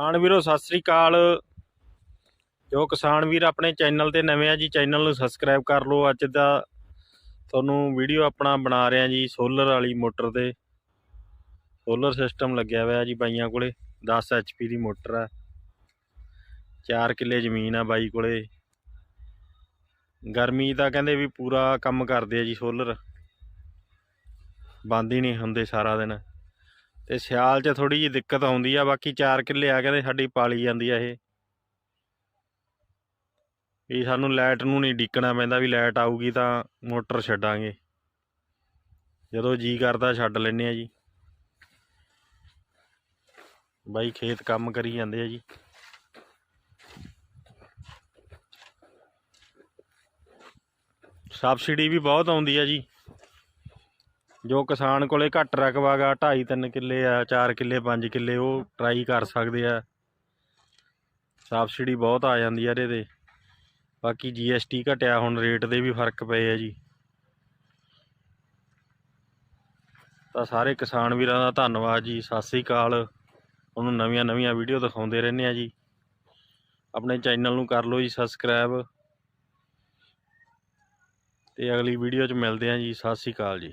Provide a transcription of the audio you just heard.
ਕਿਸਾਨ ਵੀਰੋ, ਸਤਿ ਸ੍ਰੀ ਅਕਾਲ। ਜੋ ਕਿਸਾਨ ਵੀਰ ਆਪਣੇ ਚੈਨਲ ਤੇ ਨਵੇਂ ਆ ਜੀ, ਚੈਨਲ ਨੂੰ ਸਬਸਕ੍ਰਾਈਬ ਕਰ ਲਓ। ਅੱਜ ਦਾ ਤੁਹਾਨੂੰ ਵੀਡੀਓ ਆਪਣਾ ਬਣਾ ਰਿਹਾ ਜੀ, ਸੋਲਰ ਵਾਲੀ ਮੋਟਰ ਤੇ। ਸੋਲਰ ਸਿਸਟਮ ਲੱਗਿਆ ਹੋਇਆ ਜੀ ਬਾਈਆਂ ਕੋਲੇ 10 ਐਚਪੀ ਦੀ ਮੋਟਰ ਆ। 4 ਕਿੱਲੇ ਜ਼ਮੀਨ ਆ ਬਾਈ ਕੋਲੇ। ਗਰਮੀ ਤਾਂ ਕਹਿੰਦੇ ਵੀ ਪੂਰਾ ਕੰਮ ਕਰਦੇ ਆ ਜੀ ਸੋਲਰ। ਬੰਦ ਹੀ ਨਹੀਂ ਹੁੰਦੇ ਸਾਰਾ ਦਿਨ। ਤੇ ਸਿਆਲ 'ਚ ਥੋੜੀ ਜਿਹੀ ਦਿੱਕਤ ਆਉਂਦੀ ਆ, ਬਾਕੀ 4 ਕਿੱਲੇ ਆ ਕਹਿੰਦੇ ਸਾਡੀ ਪਾਲੀ ਜਾਂਦੀ ਆ ਇਹ। ਵੀ ਸਾਨੂੰ ਲਾਈਟ ਨੂੰ ਨਹੀਂ ਡਿੱਕਣਾ ਪੈਂਦਾ ਵੀ ਲਾਈਟ ਆਊਗੀ ਤਾਂ ਮੋਟਰ ਛੱਡਾਂਗੇ। ਜਦੋਂ ਜੀ ਕਰਦਾ ਛੱਡ ਲੈਨੇ ਆ ਜੀ। ਬਾਈ ਖੇਤ ਕੰਮ ਕਰੀ ਜਾਂਦੇ ਆ ਜੀ। ਸਬਸਿਡੀ ਵੀ ਬਹੁਤ ਆਉਂਦੀ ਆ ਜੀ। ਜੋ ਕਿਸਾਨ ਕੋਲੇ ਘੱਟ ਰਕਬਾ ਗਾ 2.5 3 ਕਿੱਲੇ ਆ 4 ਕਿੱਲੇ 5 ਕਿੱਲੇ, ਉਹ ਟਰਾਈ ਕਰ ਸਕਦੇ ਆ। ਸਬਸਿਡੀ ਬਹੁਤ ਆ ਜਾਂਦੀ ਆ ਇਹਦੇ ਤੇ। ਬਾਕੀ ਜੀਐਸਟੀ ਘਟਿਆ, ਹੁਣ ਰੇਟ ਦੇ ਵੀ ਫ਼ਰਕ ਪਏ ਆ ਜੀ। ਤਾਂ ਸਾਰੇ ਕਿਸਾਨ ਵੀਰਾਂ ਦਾ ਧੰਨਵਾਦ ਜੀ। ਸਤਿ ਸ੍ਰੀ ਅਕਾਲ। ਉਹਨੂੰ ਨਵੀਆਂ ਨਵੀਆਂ ਵੀਡੀਓ ਦਿਖਾਉਂਦੇ ਰਹਿੰਦੇ ਆ ਜੀ। ਆਪਣੇ ਚੈਨਲ ਨੂੰ ਕਰ ਲਓ ਜੀ ਸਬਸਕ੍ਰਾਈਬ ਤੇ ਅਗਲੀ ਵੀਡੀਓ 'ਚ ਮਿਲਦੇ ਆ ਜੀ। ਸਤਿ ਸ੍ਰੀ ਅਕਾਲ ਜੀ।